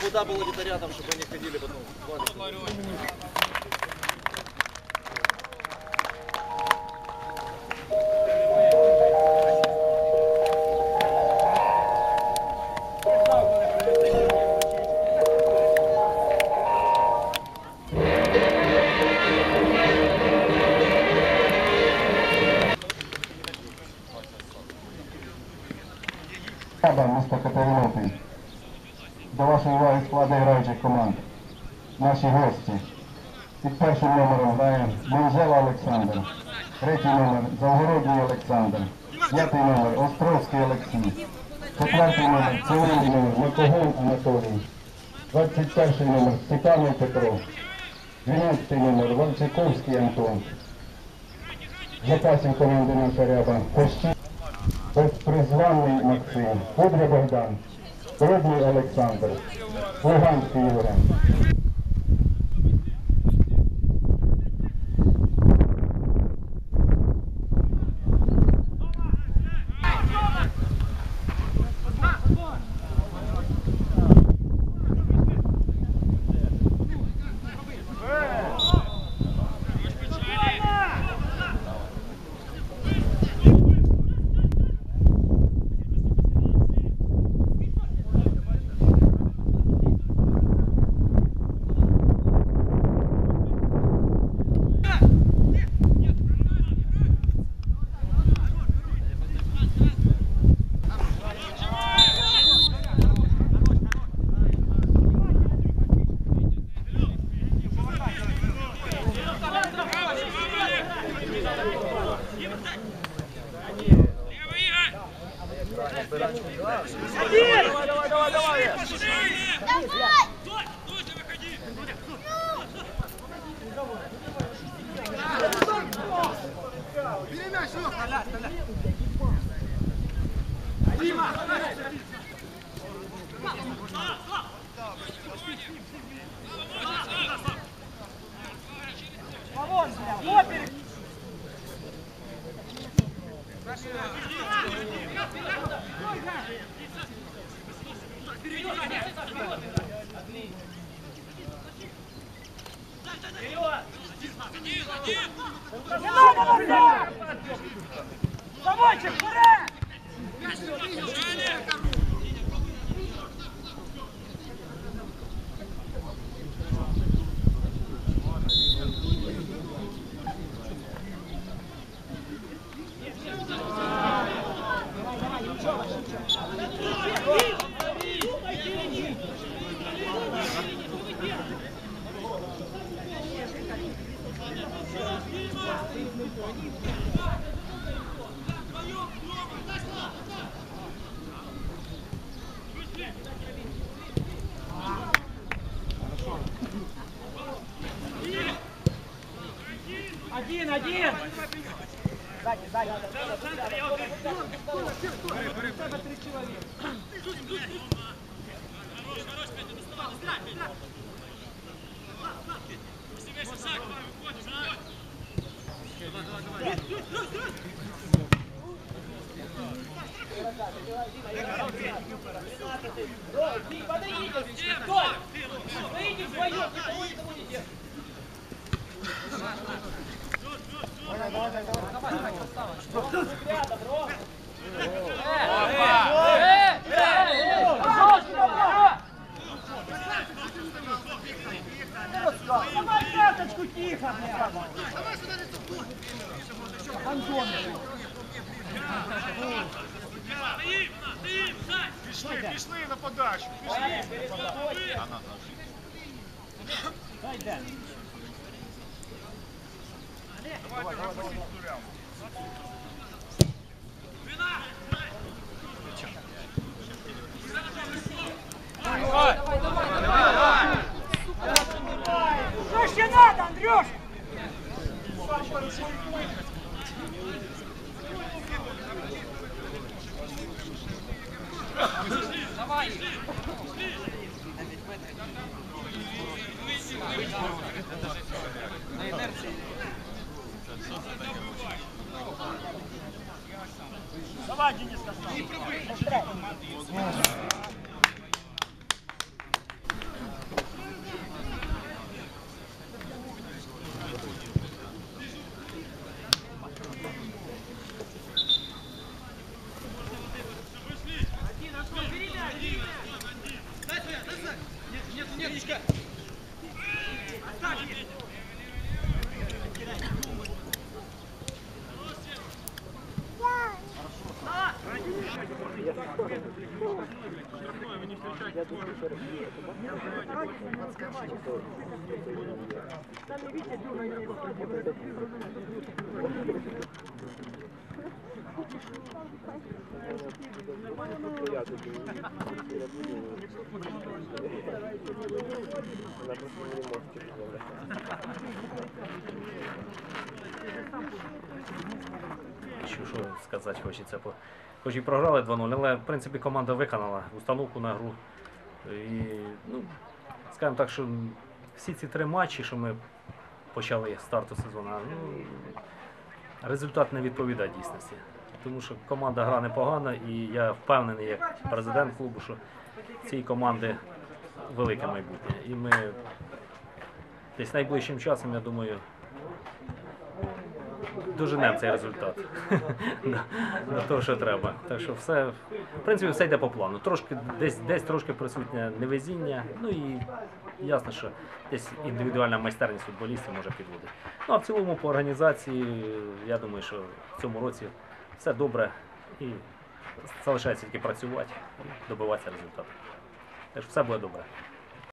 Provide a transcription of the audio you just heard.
вода была где-то рядом, чтобы они ходили потом. Рада, місто Катеринопіль. До вашої уваги склади граючих команд. Наші гості. Під першим номером грає Манжела Олександр. Третій номер Завгородній Олександр. П'ятий номер Островський Олексій. Четвертий номер Цивильний Макогон Анатолій. 21 номер Степанов Петро. 12 номер Вальчаковський Антон. Запасів команди наша ряба. Кощі. Безпризваний Максим, Кудря Богдан, Rudy Alexander, Wuhan Сродний Олександр, Луганський Євген. Замочек, вперед! Один, один! Сзади, сзади. Три человека. Подойдите! Вдвоем, никого не будете! Давай пяточку тихо, блядь! Антон, Пішли, пішли на подачу. Ваня, перезаходи. Дай, дай. Что ж тебе надо, Андрюш? Давай, Nossa. Що, що сказати хочеться. Хоч і програли 2-0, але в принципі команда виконала установку на гру. І, ну, скажімо так, що всі ці три матчі, що ми почали старту сезону, ну, результат не відповідає дійсності. Тому що команда гра непогана, і я впевнений, як президент клубу, що цій команди велике майбутнє. І ми десь найближчим часом, я думаю, доженемо цей результат до того, що треба. Так що все, в принципі, все йде по плану. Трошки десь, десь трошки присутнє невезіння. Ну і ясно, що десь індивідуальна майстерність футболістів може підводити. Ну а в цілому по організації, я думаю, що в цьому році все добре і залишається тільки працювати і добиватися результату. Так що все буде добре.